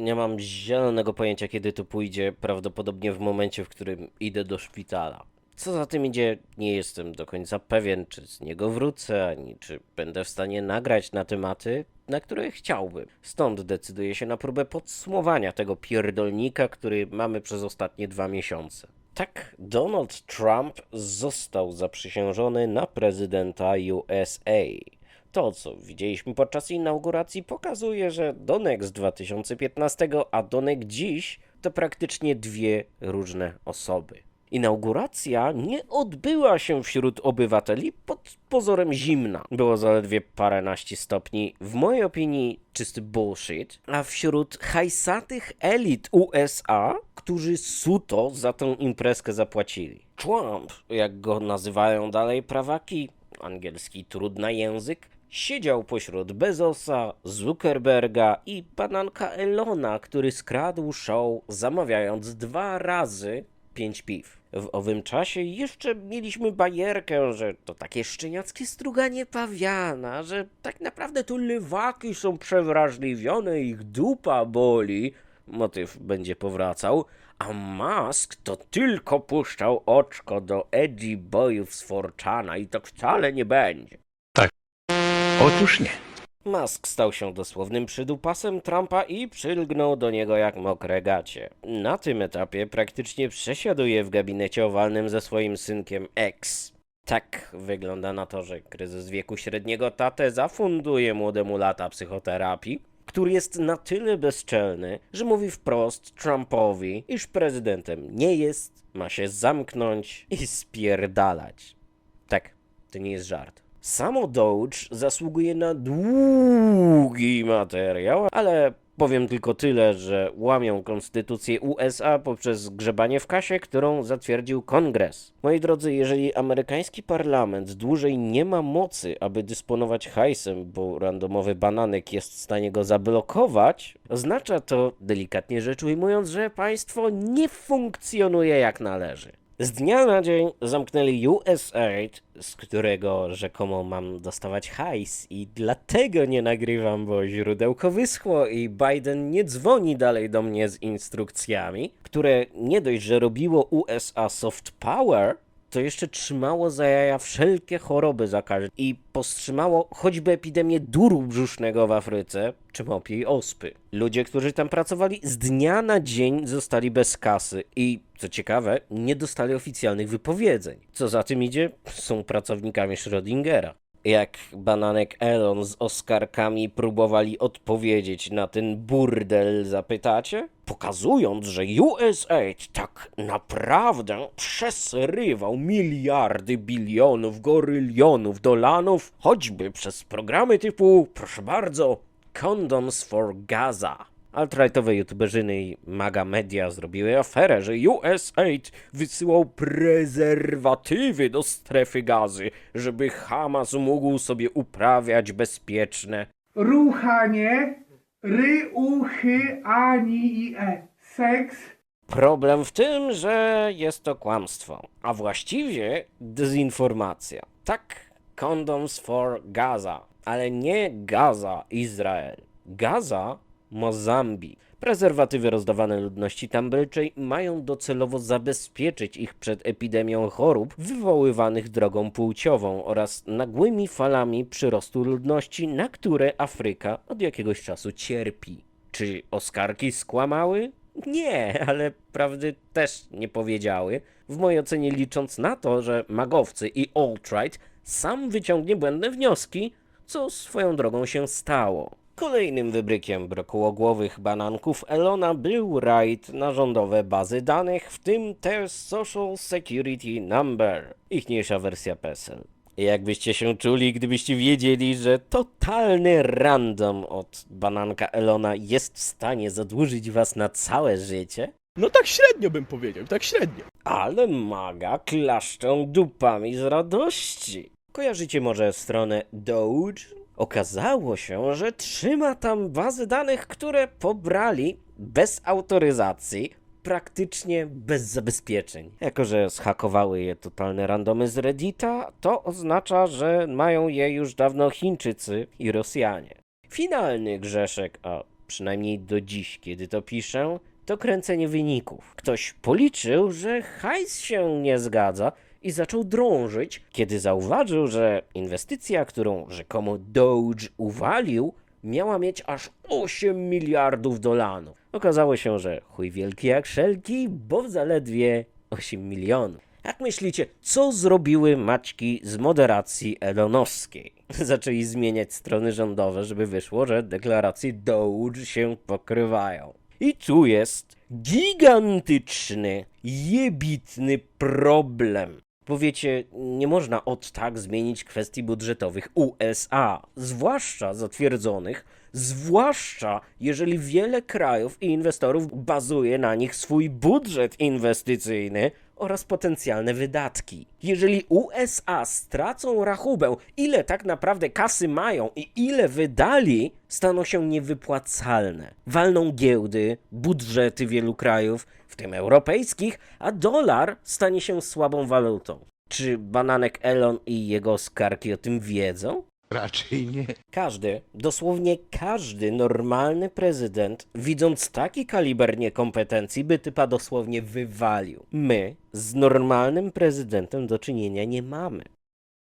Nie mam zielonego pojęcia, kiedy to pójdzie. Prawdopodobnie w momencie, w którym idę do szpitala. Co za tym idzie, nie jestem do końca pewien, czy z niego wrócę, ani czy będę w stanie nagrać na tematy, na które chciałbym. Stąd decyduję się na próbę podsumowania tego pierdolnika, który mamy przez ostatnie dwa miesiące. Tak, Donald Trump został zaprzysiężony na prezydenta USA. To, co widzieliśmy podczas inauguracji, pokazuje, że Donek z 2015, a Donek dziś to praktycznie dwie różne osoby. Inauguracja nie odbyła się wśród obywateli pod pozorem zimna. Było zaledwie paręnaście stopni. W mojej opinii czysty bullshit. A wśród hajsatych elit USA, którzy suto za tę imprezkę zapłacili. Trump, jak go nazywają dalej prawaki, angielski trudny język, siedział pośród Bezosa, Zuckerberga i bananka Elona, który skradł show zamawiając dwa razy pięć piw. W owym czasie jeszcze mieliśmy bajerkę, że to takie szczeniackie struganie pawiana, że tak naprawdę to lewaki są przewrażliwione, ich dupa boli. Motyw będzie powracał. A Musk to tylko puszczał oczko do edgy boyów z Forczana i to wcale nie będzie. Otóż nie. Musk stał się dosłownym przydupasem Trumpa i przylgnął do niego jak mokre gacie. Na tym etapie praktycznie przesiaduje w gabinecie owalnym ze swoim synkiem X. Tak wygląda na to, że kryzys wieku średniego tatę zafunduje młodemu lata psychoterapii, który jest na tyle bezczelny, że mówi wprost Trumpowi, iż prezydentem nie jest, ma się zamknąć i spierdalać. Tak, to nie jest żart. Samo Doge zasługuje na długi materiał, ale powiem tylko tyle, że łamią konstytucję USA poprzez grzebanie w kasie, którą zatwierdził kongres. Moi drodzy, jeżeli amerykański parlament dłużej nie ma mocy, aby dysponować hajsem, bo randomowy bananek jest w stanie go zablokować, oznacza to, delikatnie rzecz ujmując, że państwo nie funkcjonuje jak należy. Z dnia na dzień zamknęli USAID, z którego rzekomo mam dostawać hajs i dlatego nie nagrywam, bo źródełko wyschło i Biden nie dzwoni dalej do mnie z instrukcjami, które nie dość, że robiło USA soft power, to jeszcze trzymało za jaja wszelkie choroby zakaźne i powstrzymało choćby epidemię duru brzusznego w Afryce, czy mopiej ospy. Ludzie, którzy tam pracowali z dnia na dzień zostali bez kasy i, co ciekawe, nie dostali oficjalnych wypowiedzeń. Co za tym idzie, są pracownikami Schrödingera. Jak bananek Elon z Oskarkami próbowali odpowiedzieć na ten burdel, zapytacie? Pokazując, że USAID tak naprawdę przesrywał miliardy bilionów, gorylionów dolanów, choćby przez programy typu, proszę bardzo, Condoms for Gaza. Alt-rightowe youtuberzyny i maga media zrobiły aferę, że USAID wysyłał prezerwatywy do strefy gazy, żeby Hamas mógł sobie uprawiać bezpieczne ruchanie, ry, uchy, ani i e. Seks, Problem w tym, że jest to kłamstwo, a właściwie dezinformacja. Tak, condoms for Gaza, ale nie Gaza, Izrael. Gaza, Mozambik. Prezerwatywy rozdawane ludności tambelczej mają docelowo zabezpieczyć ich przed epidemią chorób wywoływanych drogą płciową oraz nagłymi falami przyrostu ludności, na które Afryka od jakiegoś czasu cierpi. Czy Oskarki skłamały? Nie, ale prawdy też nie powiedziały. W mojej ocenie licząc na to, że magowcy i alt-right sam wyciągnie błędne wnioski, co swoją drogą się stało. Kolejnym wybrykiem brokułogłowych bananków Elona był raid na rządowe bazy danych, w tym też Social Security Number, ichniejsza wersja PESEL. Jakbyście się czuli, gdybyście wiedzieli, że totalny random od bananka Elona jest w stanie zadłużyć was na całe życie? No tak średnio bym powiedział, tak średnio. Ale maga klaszczą dupami z radości. Kojarzycie może stronę Doge? Okazało się, że trzyma tam bazy danych, które pobrali bez autoryzacji, praktycznie bez zabezpieczeń. Jako, że zhakowały je totalne randomy z Reddita, to oznacza, że mają je już dawno Chińczycy i Rosjanie. Finalny grzeszek, a przynajmniej do dziś, kiedy to piszę, to kręcenie wyników. Ktoś policzył, że hajs się nie zgadza i zaczął drążyć, kiedy zauważył, że inwestycja, którą rzekomo Doge uwalił, miała mieć aż 8 miliardów dolarów. Okazało się, że chuj wielki jak szelki, bo zaledwie 8 milionów. Jak myślicie, co zrobiły maćki z moderacji elonowskiej? Zaczęli zmieniać strony rządowe, żeby wyszło, że deklaracje Doge się pokrywają. I tu jest gigantyczny, jebitny problem. Powiecie, nie można od tak zmienić kwestii budżetowych USA, zwłaszcza zatwierdzonych, zwłaszcza jeżeli wiele krajów i inwestorów bazuje na nich swój budżet inwestycyjny oraz potencjalne wydatki. Jeżeli USA stracą rachubę, ile tak naprawdę kasy mają i ile wydali, staną się niewypłacalne. Walną giełdy, budżety wielu krajów, w tym europejskich, a dolar stanie się słabą walutą. Czy bananek Elon i jego skarki o tym wiedzą? Raczej nie. Każdy, dosłownie każdy normalny prezydent, widząc taki kaliber niekompetencji, by typa dosłownie wywalił. My z normalnym prezydentem do czynienia nie mamy.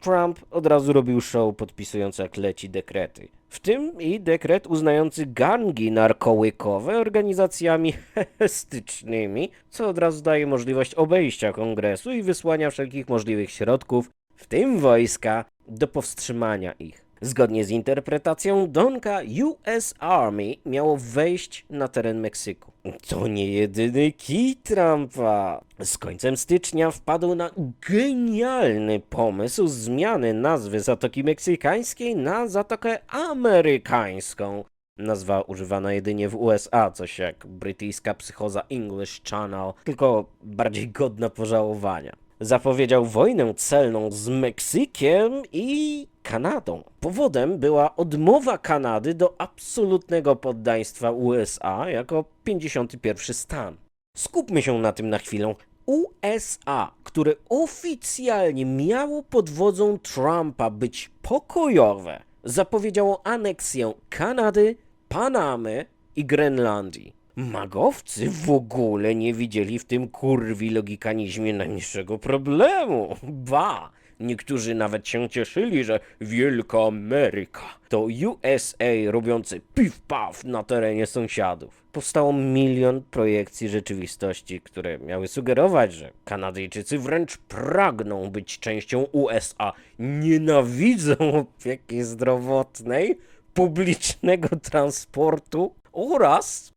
Trump od razu robił show podpisując jak leci dekrety. W tym i dekret uznający gangi narkołykowe organizacjami stycznymi, co od razu daje możliwość obejścia kongresu i wysłania wszelkich możliwych środków, w tym wojska, do powstrzymania ich. Zgodnie z interpretacją Donka, US Army miało wejść na teren Meksyku. To nie jedyny kij Trumpa. Z końcem stycznia wpadł na genialny pomysł zmiany nazwy Zatoki Meksykańskiej na Zatokę Amerykańską. Nazwa używana jedynie w USA, coś jak brytyjska psychoza English Channel, tylko bardziej godna pożałowania. Zapowiedział wojnę celną z Meksykiem i Kanadą. Powodem była odmowa Kanady do absolutnego poddaństwa USA jako 51 stan. Skupmy się na tym na chwilę. USA, które oficjalnie miało pod wodzą Trumpa być pokojowe, zapowiedziało aneksję Kanady, Panamy i Grenlandii. Magowcy w ogóle nie widzieli w tym kurwi logikanizmie najmniejszego problemu. Ba! Niektórzy nawet się cieszyli, że Wielka Ameryka to USA robiący piw-paw na terenie sąsiadów. Powstało milion projekcji rzeczywistości, które miały sugerować, że Kanadyjczycy wręcz pragną być częścią USA, nienawidzą opieki zdrowotnej, publicznego transportu oraz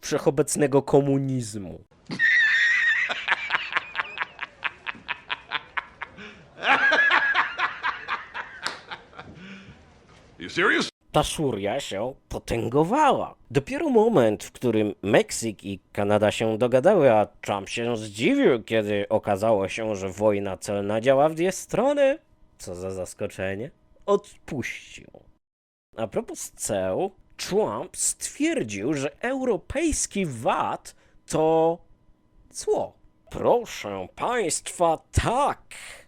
wszechobecnego komunizmu. You serious? Ta szuria się potęgowała. Dopiero moment, w którym Meksyk i Kanada się dogadały, a Trump się zdziwił, kiedy okazało się, że wojna celna działa w dwie strony, co za zaskoczenie, odpuścił. A propos ceł, Trump stwierdził, że europejski VAT to cło. Proszę państwa, tak.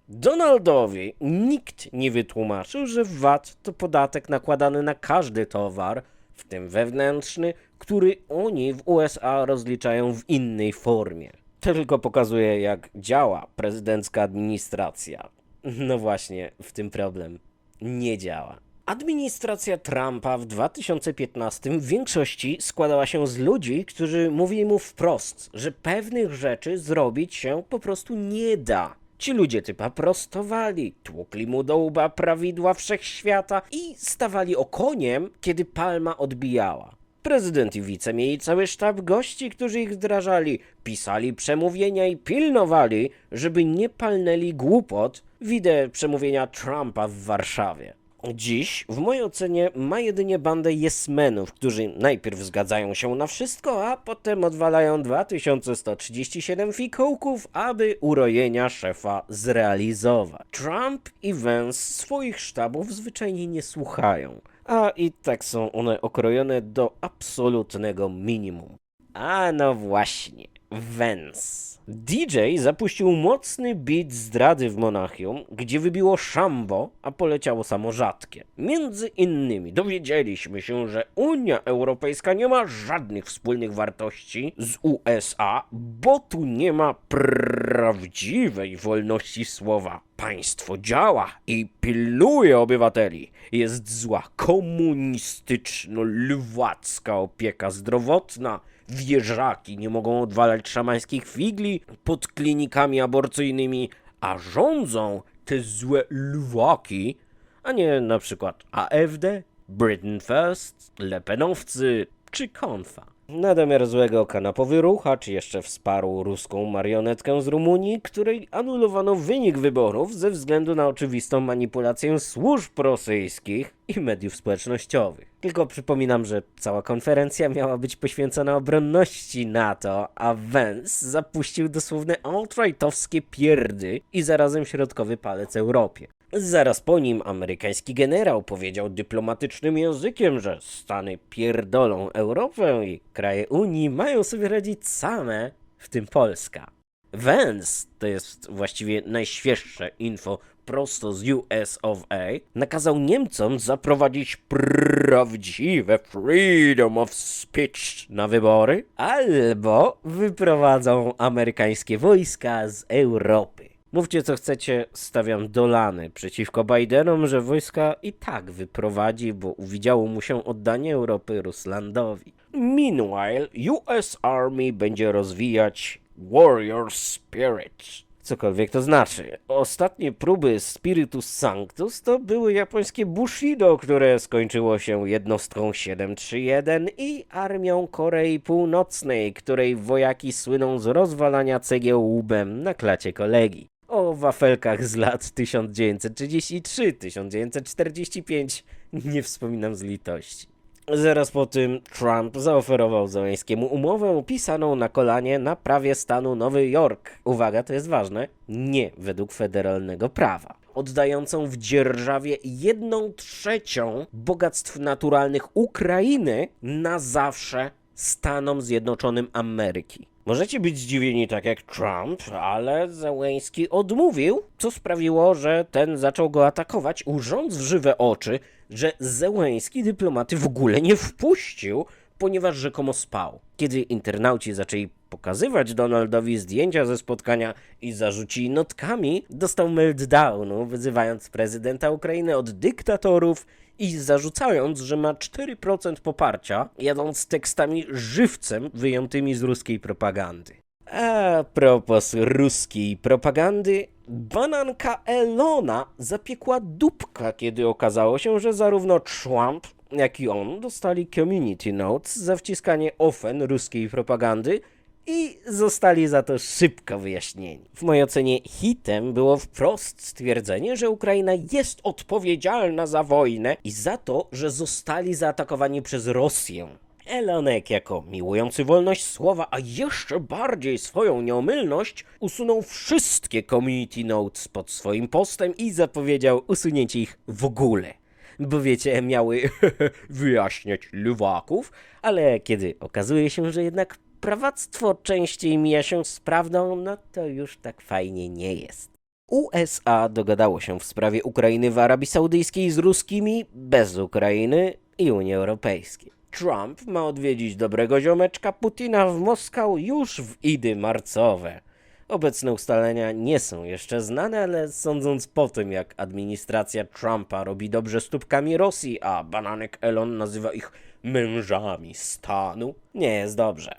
Donaldowi nikt nie wytłumaczył, że VAT to podatek nakładany na każdy towar, w tym wewnętrzny, który oni w USA rozliczają w innej formie. To tylko pokazuje, jak działa prezydencka administracja. No właśnie, w tym problem. Nie działa. Administracja Trumpa w 2015 w większości składała się z ludzi, którzy mówili mu wprost, że pewnych rzeczy zrobić się po prostu nie da. Ci ludzie typa prostowali, tłukli mu do łba prawidła wszechświata i stawali okoniem, kiedy palma odbijała. Prezydent i wice mieli cały sztab gości, którzy ich wdrażali, pisali przemówienia i pilnowali, żeby nie palnęli głupot, widzę przemówienia Trumpa w Warszawie. Dziś, w mojej ocenie, ma jedynie bandę jesmenów, którzy najpierw zgadzają się na wszystko, a potem odwalają 2137 fikołków, aby urojenia szefa zrealizować. Trump i Vance swoich sztabów zwyczajnie nie słuchają, a i tak są one okrojone do absolutnego minimum. A no właśnie. Vance. DJ zapuścił mocny beat zdrady w Monachium, gdzie wybiło szambo, a poleciało samo rzadkie. Między innymi dowiedzieliśmy się, że Unia Europejska nie ma żadnych wspólnych wartości z USA, bo tu nie ma prawdziwej wolności słowa. Państwo działa i pilnuje obywateli. Jest zła komunistyczno-lwacka opieka zdrowotna. Wieżaki nie mogą odwalać szamańskich figli pod klinikami aborcyjnymi, a rządzą te złe lwaki, a nie na przykład AfD, Britain First, Lepenowcy czy Konfa. Na domiar złego kanapowy ruchacz jeszcze wsparł ruską marionetkę z Rumunii, której anulowano wynik wyborów ze względu na oczywistą manipulację służb rosyjskich i mediów społecznościowych. Tylko przypominam, że cała konferencja miała być poświęcona obronności NATO, a Vance zapuścił dosłowne alt-rightowskie pierdy i zarazem środkowy palec Europie. Zaraz po nim amerykański generał powiedział dyplomatycznym językiem, że Stany pierdolą Europę i kraje Unii mają sobie radzić same, w tym Polska. Vance, to jest właściwie najświeższe info prosto z US of A, nakazał Niemcom zaprowadzić prawdziwe freedom of speech na wybory, albo wyprowadzą amerykańskie wojska z Europy. Mówcie co chcecie, stawiam dolany przeciwko Bidenom, że wojska i tak wyprowadzi, bo uwidziało mu się oddanie Europy Ruslandowi. Meanwhile, US Army będzie rozwijać Warrior Spirit. Cokolwiek to znaczy. Ostatnie próby Spiritus Sanctus to były japońskie Bushido, które skończyło się jednostką 731 i armią Korei Północnej, której wojaki słyną z rozwalania cegieł łbem na klacie kolegi. O wafelkach z lat 1933-1945 nie wspominam z litości. Zaraz po tym Trump zaoferował Zeleńskiemu umowę pisaną na kolanie na prawie stanu Nowy Jork. Uwaga, to jest ważne, nie według federalnego prawa. Oddającą w dzierżawie jedną trzecią bogactw naturalnych Ukrainy na zawsze Stanom Zjednoczonym Ameryki. Możecie być zdziwieni tak jak Trump, ale Zełęński odmówił, co sprawiło, że ten zaczął go atakować, urządz w żywe oczy, że Zełęński dyplomaty w ogóle nie wpuścił, ponieważ rzekomo spał. Kiedy internauci zaczęli pokazywać Donaldowi zdjęcia ze spotkania i zarzucili notkami, dostał meltdownu, wyzywając prezydenta Ukrainy od dyktatorów i zarzucając, że ma 4% poparcia, jadąc tekstami żywcem wyjętymi z ruskiej propagandy. A propos ruskiej propagandy, bananka Elona zapiekła dupka, kiedy okazało się, że zarówno Trump, jak i on dostali community notes za wciskanie ofen ruskiej propagandy i zostali za to szybko wyjaśnieni. W mojej ocenie hitem było wprost stwierdzenie, że Ukraina jest odpowiedzialna za wojnę i za to, że zostali zaatakowani przez Rosję. Elonek, jako miłujący wolność słowa, a jeszcze bardziej swoją nieomylność, usunął wszystkie community notes pod swoim postem i zapowiedział usunięcie ich w ogóle. Bo wiecie, miały wyjaśniać lwaków, ale kiedy okazuje się, że jednak prawactwo częściej mija się z prawdą, no to już tak fajnie nie jest. USA dogadało się w sprawie Ukrainy w Arabii Saudyjskiej z ruskimi bez Ukrainy i Unii Europejskiej. Trump ma odwiedzić dobrego ziomeczka Putina w Moskau już w idy marcowe. Obecne ustalenia nie są jeszcze znane, ale sądząc po tym, jak administracja Trumpa robi dobrze stópkami Rosji, a bananek Elon nazywa ich mężami stanu, nie jest dobrze.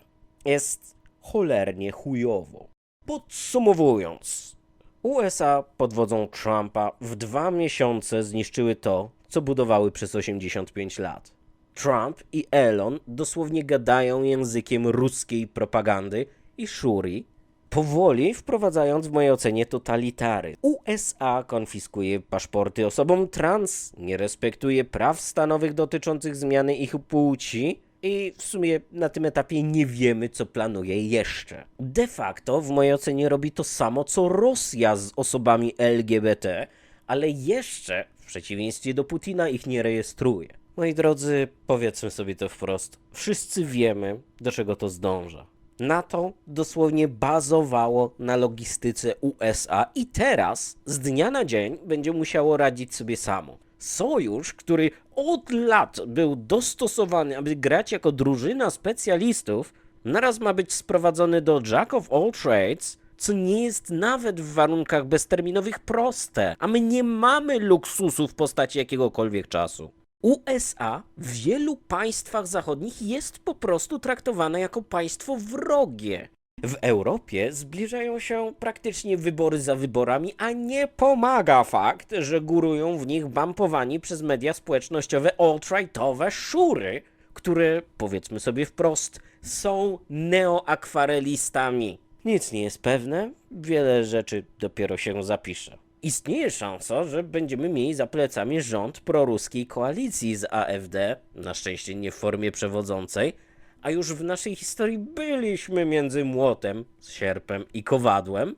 Jest cholernie chujowo. Podsumowując, USA pod wodzą Trumpa w dwa miesiące zniszczyły to, co budowały przez 85 lat. Trump i Elon dosłownie gadają językiem ruskiej propagandy i szuri, powoli wprowadzając w mojej ocenie totalitary. USA konfiskuje paszporty osobom trans, nie respektuje praw stanowych dotyczących zmiany ich płci i w sumie na tym etapie nie wiemy, co planuje jeszcze. De facto, w mojej ocenie, robi to samo, co Rosja z osobami LGBT, ale jeszcze, w przeciwieństwie do Putina, ich nie rejestruje. Moi drodzy, powiedzmy sobie to wprost. Wszyscy wiemy, do czego to zdąża. NATO dosłownie bazowało na logistyce USA i teraz z dnia na dzień będzie musiało radzić sobie samo. Sojusz, który od lat był dostosowany, aby grać jako drużyna specjalistów, naraz ma być sprowadzony do Jack of all trades, co nie jest nawet w warunkach bezterminowych proste, a my nie mamy luksusu w postaci jakiegokolwiek czasu. USA w wielu państwach zachodnich jest po prostu traktowane jako państwo wrogie. W Europie zbliżają się praktycznie wybory za wyborami, a nie pomaga fakt, że górują w nich bampowani przez media społecznościowe alt-rightowe szury, które, powiedzmy sobie wprost, są neoakwarelistami. Nic nie jest pewne, wiele rzeczy dopiero się zapisze. Istnieje szansa, że będziemy mieli za plecami rząd proruskiej koalicji z AfD, na szczęście nie w formie przewodzącej, a już w naszej historii byliśmy między młotem, sierpem i kowadłem.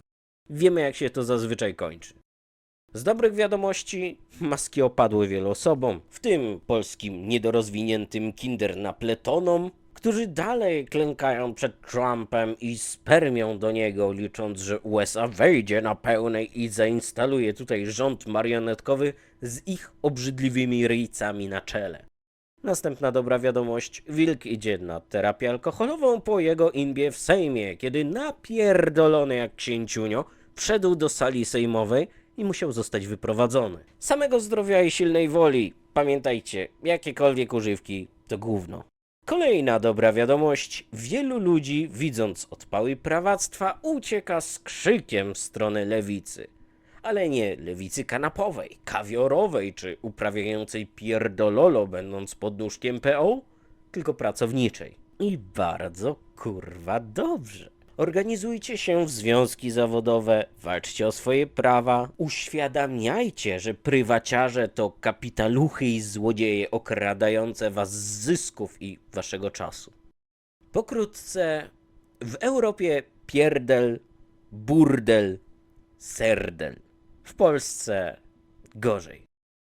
Wiemy, jak się to zazwyczaj kończy. Z dobrych wiadomości maski opadły wielu osobom, w tym polskim niedorozwiniętym kindernapletonom, którzy dalej klękają przed Trumpem i spermią do niego, licząc, że USA wejdzie na pełnej i zainstaluje tutaj rząd marionetkowy z ich obrzydliwymi ryjcami na czele. Następna dobra wiadomość. Wilk idzie na terapię alkoholową po jego imbie w Sejmie, kiedy napierdolony jak księciunio wszedł do sali sejmowej i musiał zostać wyprowadzony. Samego zdrowia i silnej woli. Pamiętajcie, jakiekolwiek używki to gówno. Kolejna dobra wiadomość. Wielu ludzi, widząc odpały prawactwa, ucieka z krzykiem w stronę lewicy. Ale nie lewicy kanapowej, kawiorowej czy uprawiającej pierdololo będąc pod nóżkiem PO, tylko pracowniczej. I bardzo kurwa dobrze. Organizujcie się w związki zawodowe, walczcie o swoje prawa, uświadamiajcie, że prywaciarze to kapitaluchy i złodzieje okradające was z zysków i waszego czasu. Pokrótce, w Europie pierdel, burdel, serdel. W Polsce gorzej.